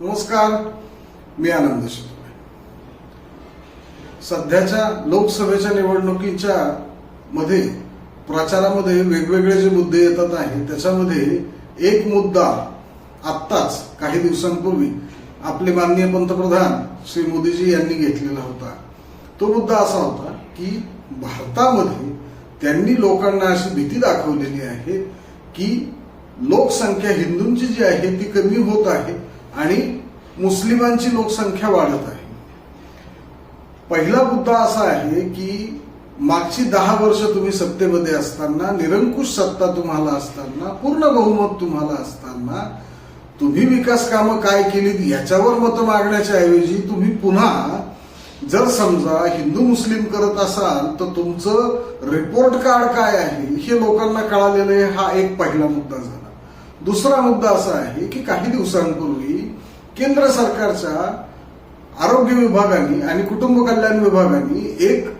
नमस्कार मी आनंद शिंदे. सध्याच्या लोकसभेच्या निवडणुकीच्या मध्ये प्रचारामध्ये वेगवेगळे जे मुद्दे येतात आहेत त्याच्यामध्ये एक मुद्दा आत्ताच काही दिवसांपूर्वी आपले माननीय पंतप्रधान श्री मोदीजी यांनी घेतलेला होता. तो मुद्दा असा होता की भारतामध्ये त्यांनी लोकांना अशी भीती दाखवलेली आहे की लोकसंख्या हिंदूंची जी आहे ती कमी होत आहे. आणि मुस्लिमांची लोकसंख्या वाढत आहे. पहिला मुद्दा असा आहे की मागची दहा वर्ष तुम्ही सत्तेमध्ये असताना निरंकुश सत्ता तुम्हाला असताना पूर्ण बहुमत तुम्हाला असताना तुम्ही विकास कामं काय केली याच्यावर मतं मागण्याच्या ऐवजी तुम्ही पुन्हा जर समजा हिंदू मुस्लिम करत असाल तर तुमचं रिपोर्ट कार्ड काय आहे हे लोकांना कळालेलं आहे. हा एक पहिला मुद्दा झाला. दुसरा मुद्दा असा आहे की काही दिवसांपूर्वी केंद्र सरकारच्या आरोग्य विभागाने आणि कुटुंब कल्याण विभागाने एक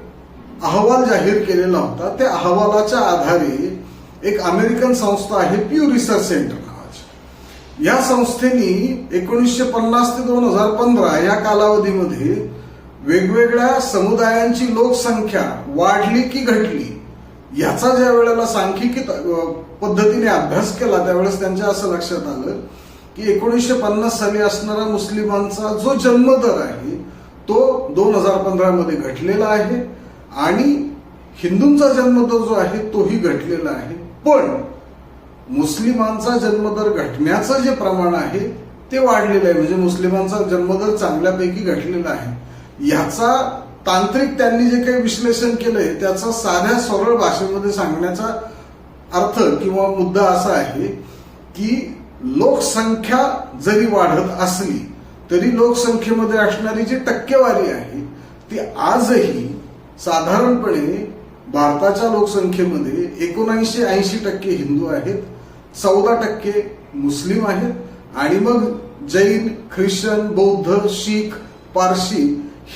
अहवाल जाहीर केलेला होता. त्या अहवालाच्या आधारे एक अमेरिकन संस्था आहे प्यू रिसर्च सेंटर नावाची. या संस्थेने एकोणीसशे पन्नास ते दोन हजार पंधरा या कालावधीमध्ये वेगवेगळ्या समुदायांची लोकसंख्या वाढली की घटली. याचा ज्या वेळेला सांख्यिकी पद्धतीने अभ्यास केला त्यावेळेस त्यांच्या असं लक्षात आलं की एकोणीसशे पन्नास साली असणारा मुस्लिमांचा जो जन्मदर आहे तो दोन हजार पंधरामध्ये घटलेला आहे आणि हिंदूंचा जन्मदर जो आहे तोही घटलेला आहे. पण मुस्लिमांचा जन्मदर घटण्याचं जे प्रमाण आहे ते वाढलेलं आहे. म्हणजे मुस्लिमांचा जन्मदर चांगल्यापैकी घटलेला आहे. याचा तांत्रिक त्यांनी जे काही विश्लेषण केलंय त्याचा साध्या सरळ भाषेमध्ये सांगण्याचा अर्थ किंवा मुद्दा असा आहे की लोकसंख्या जरी वाढत असली तरी लोकसंख्येमध्ये असणारी जी टक्केवारी आहे ती आजही साधारणपणे भारताच्या लोकसंख्येमध्ये एकोणऐंशी ऐंशी टक्के हिंदू आहेत चौदा टक्के मुस्लिम आहेत आणि मग जैन ख्रिश्चन बौद्ध शीख पारशी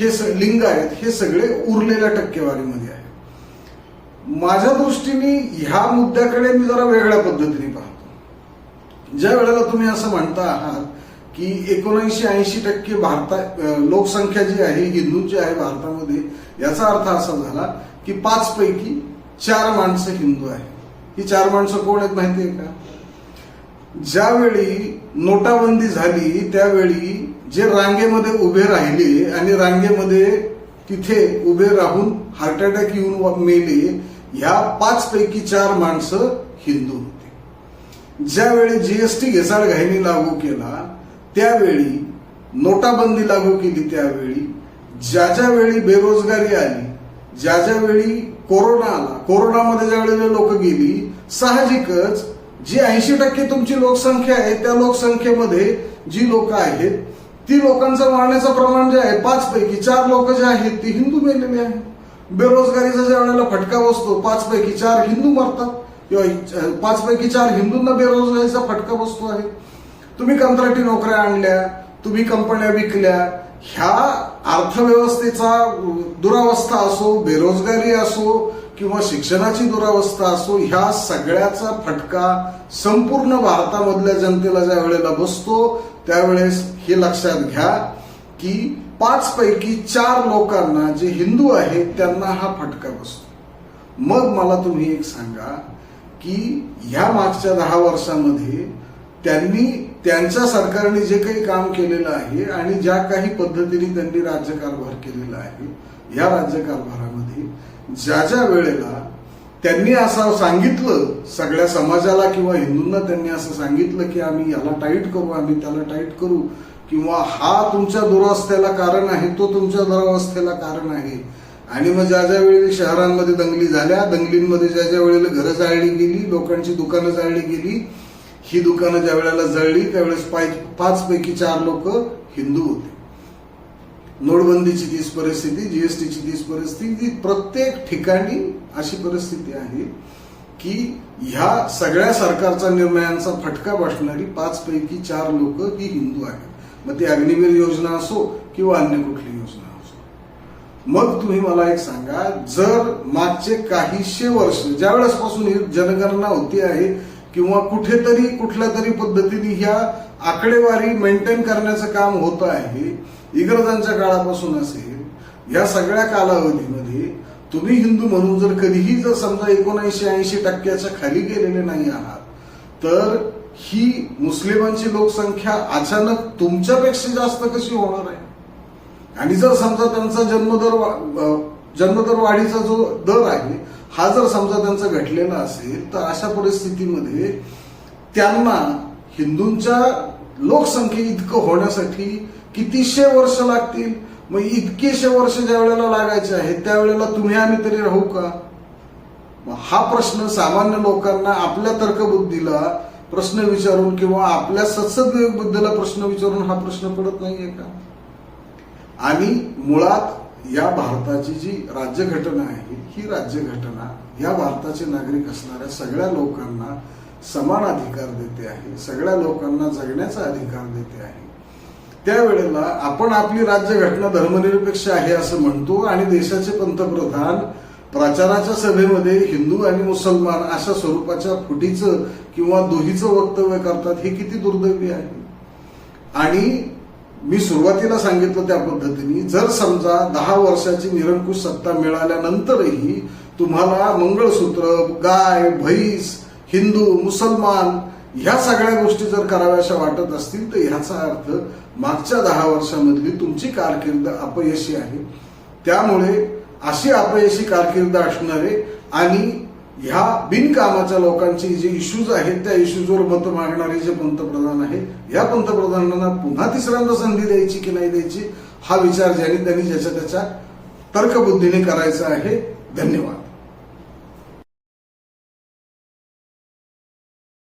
हे स- लिंग आहेत हे सगळे उरलेल्या टक्केवारीमध्ये आहे माझ्या दृष्टीने ह्या मुद्द्याकडे मी जरा वेगळ्या पद्धतीने पाहतो. ज्या वेळेला तुम्ही असं म्हणता आहात की एकोणऐंशी ऐंशी टक्के भारता लोकसंख्या जी आहे हिंदूंची आहे भारतामध्ये याचा अर्थ असा झाला की पाच पैकी चार माणसं हिंदू आहेत. ही चार माणसं कोण आहेत माहिती आहे का? ज्यावेळी नोटाबंदी झाली त्यावेळी जे रांगेमध्ये उभे राहिले आणि रांगेमध्ये तिथे उभे राहून हार्ट अटॅक येऊन मेले ह्या पाच पैकी चार माणसं हिंदू होते. ज्यावेळी जीएसटी घेसाळ लागू केला त्यावेळी नोटाबंदी लागू केली त्यावेळी. ज्या ज्या वेळी बेरोजगारी आली ज्या ज्या वेळी कोरोना आला कोरोनामध्ये ज्या वेळेला लोक गेली साहजिकच जी ऐंशी टक्के तुमची लोकसंख्या आहे त्या लोकसंख्येमध्ये जी लोक आहेत ती लोकांचं मारण्याचं प्रमाण जे आहे पाच पैकी चार लोक जे आहेत ती हिंदू मेलेले आहेत बेरोजगारीचा ज्या वेळेला फटका बसतो पाच पैकी चार हिंदू मरतात. किंवा पाच पैकी चार हिंदूंना बेरोजगारीचा फटका बसतो आहे. तुम्ही कंत्राटी नोकऱ्या आणल्या तुम्ही कंपन्या विकल्या ह्या अर्थव्यवस्थेचा दुरावस्था असो बेरोजगारी असो किंवा शिक्षणाची दुरावस्था असो ह्या सगळ्याचा फटका संपूर्ण भारतामधल्या जनतेला ज्या वेळेला बसतो त्यावेळेस हे लक्षात घ्या की पाच पैकी चार लोकांना जे हिंदू आहेत त्यांना हा फटका बसतो. मग मला तुम्ही एक सांगा की ह्या मागच्या दहा वर्षामध्ये त्यांनी त्यांच्या सरकारने जे काही काम केलेलं आहे आणि ज्या काही पद्धतीने त्यांनी राज्यकारभार केलेला आहे या राज्यकारभारामध्ये ज्या ज्या वेळेला त्यांनी असं सांगितलं सगळ्या समाजाला किंवा हिंदूंना त्यांनी असं सांगितलं की आम्ही याला टाईट करू आम्ही त्याला टाईट करू किंवा हा तुमच्या दुरावस्थेला कारण आहे तो तुमच्या दुरावस्थेला कारण आहे. आणि मग ज्या ज्या वेळेला शहरांमध्ये दंगली झाल्या दंगलींमध्ये ज्या ज्या वेळेला घरं जाळली गेली लोकांची दुकानं जाळली गेली ही दुकानं ज्या वेळेला जळली त्यावेळेस पाच पैकी चार लोक हिंदू होते. नोटबंदीची तीच परिस्थिती जीएसटीची तीच परिस्थिती प्रत्येक ठिकाणी अशी परिस्थिती आहे की ह्या सगळ्या सरकारचा निर्णयांचा फटका बसणारी पाच पैकी चार लोक ही हिंदू आहेत. मग ती अग्निवीर योजना असो किंवा अन्य कुठली योजना असो. मग तुम्ही मला एक सांगा जर मागचे काहीशे वर्ष ज्या वेळेसपासून ही जनगणना होती आहे किंवा कुठेतरी कुठल्या तरी पद्धतीने ह्या आकडेवारी मेंटेन करण्याचं काम होत आहे इंग्रजांच्या काळापासून असेल या सगळ्या कालावधीमध्ये तुम्ही हिंदू म्हणून जर कधीही जर समजा एकोणऐंशी ऐंशी टक्क्याच्या खाली गेलेले नाही आहात तर ही मुस्लिमांची लोकसंख्या अचानक तुमच्यापेक्षा जास्त कशी होणार आहे? आणि जर समजा त्यांचा जन्मदर वा- जन्मदर वाढीचा जो दर आहे हा जर समजा त्यांचा घटलेला असेल तर अशा परिस्थितीमध्ये त्यांना हिंदूंच्या लोकसंख्ये इतकं होण्यासाठी कितीशे वर्ष लागतील? मग इतकेशे वर्ष ज्या वेळेला लागायचे आहेत त्यावेळेला तुम्ही आम्ही तरी राहू का? मग हा प्रश्न सामान्य लोकांना आपल्या तर्कबुद्धीला प्रश्न विचारून किंवा आपल्या सत्सद बुद्धीला प्रश्न विचारून हा प्रश्न पडत नाहीये का? आणि मुळात या भारताची जी राज्यघटना आहे ही राज्यघटना या भारताचे नागरिक असणाऱ्या सगळ्या लोकांना समान अधिकार देते आहे सगळ्या लोकांना जगण्याचा अधिकार देते आहे. त्यावेळेला आपण आपली राज्यघटना धर्मनिरपेक्ष आहे असं म्हणतो आणि देशाचे पंतप्रधान प्रचाराच्या सभेमध्ये हिंदू आणि मुसलमान अशा स्वरूपाच्या फुटीचं किंवा दोहीचं वक्तव्य करतात हे किती दुर्दैवी आहे. आणि मी सुरुवातीला सांगितलं त्या पद्धतीने जर समजा दहा वर्षाची निरंकुश सत्ता मिळाल्यानंतरही तुम्हाला मंगळसूत्र गाय म्हैस हिंदू मुसलमान ह्या सगळ्या गोष्टी जर कराव्याशा वाटत असतील तर ह्याचा अर्थ मागच्या दहा वर्षामधली तुमची कारकीर्द अपयशी आहे. त्यामुळे अशी अपयशी कारकीर्द असणारे आणि ह्या बिनकामाच्या लोकांचे जे इश्यूज आहेत त्या इश्यूजवर मत मागणारे जे पंतप्रधान आहेत या पंतप्रधानांना पुन्हा तिसऱ्यांदा संधी द्यायची की नाही द्यायची हा विचार ज्यांनी त्यांनी ज्याच्या त्याच्या तर्कबुद्धीने करायचा आहे. धन्यवाद.